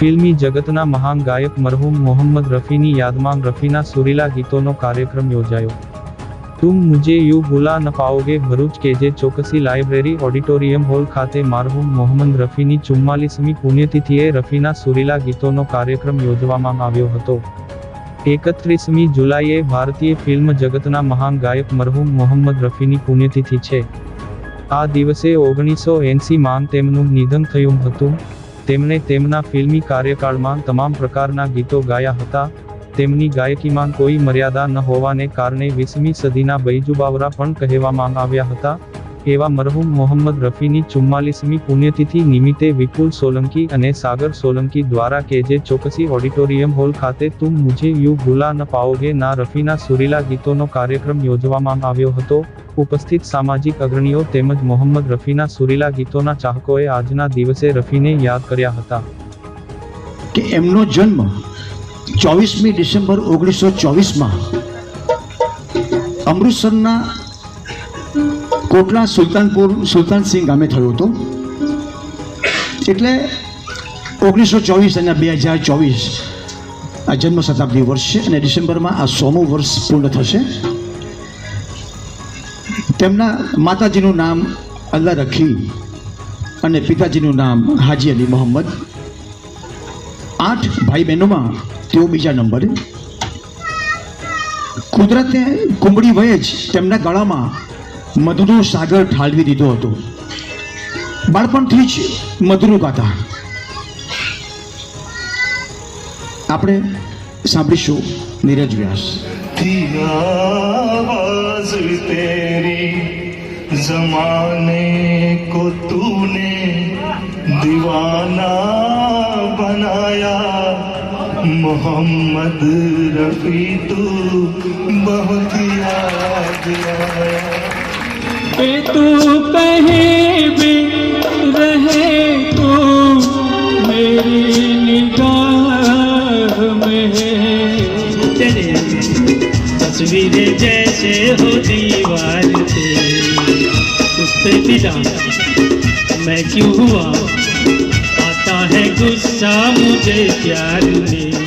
ફિલ્મી જગતના મહાન ગાયક મરહૂમ મોહમ્મદ રફીની યાદમાં રફીના સુરીલા ગીતોનો કાર્યક્રમ યોજાયો. તુમ મુજે યુ ભૂલા ન પાઓગે ભરૂચ કે જે ચોકસી લાઇબ્રેરી ઓડિટોરિયમ હોલ ખાતે મારહૂમ મોહમ્મદ રફીની ચુમ્માલીસમી પુણ્યતિથિએ રફીના સુરીલા ગીતોનો કાર્યક્રમ યોજવામાં આવ્યો હતો. એકત્રીસમી જુલાઈએ ભારતીય ફિલ્મ જગતના મહાન ગાયક મરહૂમ મોહમ્મદ રફીની પુણ્યતિથિ છે. આ દિવસે ઓગણીસો એંસીમાં તેમનું નિધન થયું હતું. તેમણે તેમના ફિલ્મી કાર્યકાળમાં તમામ પ્રકારના ગીતો ગાયા હતા. તેમની ગાયકીમાં કોઈ મર્યાદા ન હોવાને કારણે વીસમી સદીના બૈજુબાવરા પણ કહેવામાં આવ્યા હતા. એવા મરહુમ મોહમ્મદ રફીની ચુમ્માલીસમી પુણ્યતિથિ નિમિત્તે વિપુલ સોલંકી અને સાગર સોલંકી દ્વારા કે જે ચોકસી ઓડિટોરિયમ હોલ ખાતે તુમ મુજે યુ ભૂલા ન પાઓગે ના રફીના સુરીલા ગીતોનો કાર્યક્રમ યોજવામાં આવ્યો હતો, ઉપસ્થિત સામાજિક અગ્રણીઓ તેમજ મોહમ્મદ રફીના સુરીલા ગીતોના ચાહકોએ આજના દિવસે રફીને યાદ કર્યા હતા. કે એમનો જન્મ ચોવીસમી ડિસેમ્બર ઓગણીસો ચોવીસમાં અમૃતસરના કોટલા સુલતાનપુર, સુલતાનસિંહ ગામે થયો હતો. એટલે ઓગણીસો ચોવીસ અને બે હજાર ચોવીસ આ જન્મ શતાબ્દી વર્ષ છે અને ડિસેમ્બરમાં આ સોમું વર્ષ પૂર્ણ થશે. તેમના માતાજીનું નામ અલ્લાહ રખી અને પિતાજીનું નામ હાજી અલી મોહમ્મદ. આઠ ભાઈ બહેનોમાં તેઓ બીજા નંબરે. કુદરતે કુંબળી વયે જ તેમના ગળામાં મધુનો સાગર ઠાલવી દીધો હતો. બાળપણથી જ મધુનું ગાતા. આપણે સાંભળીશું નીરજ વ્યાસ. જમાને કો તૂને દીવાના બનાયા. મોહમ્મદ રફી તું બહુ યાદ આયા. पे तू कहीं भी रहे तू मेरी निगाह में तेरे तस्वीरें जैसे हो दीवार पे उस पे फिदा मैं क्यों हुआ आता है गुस्सा मुझे प्यार में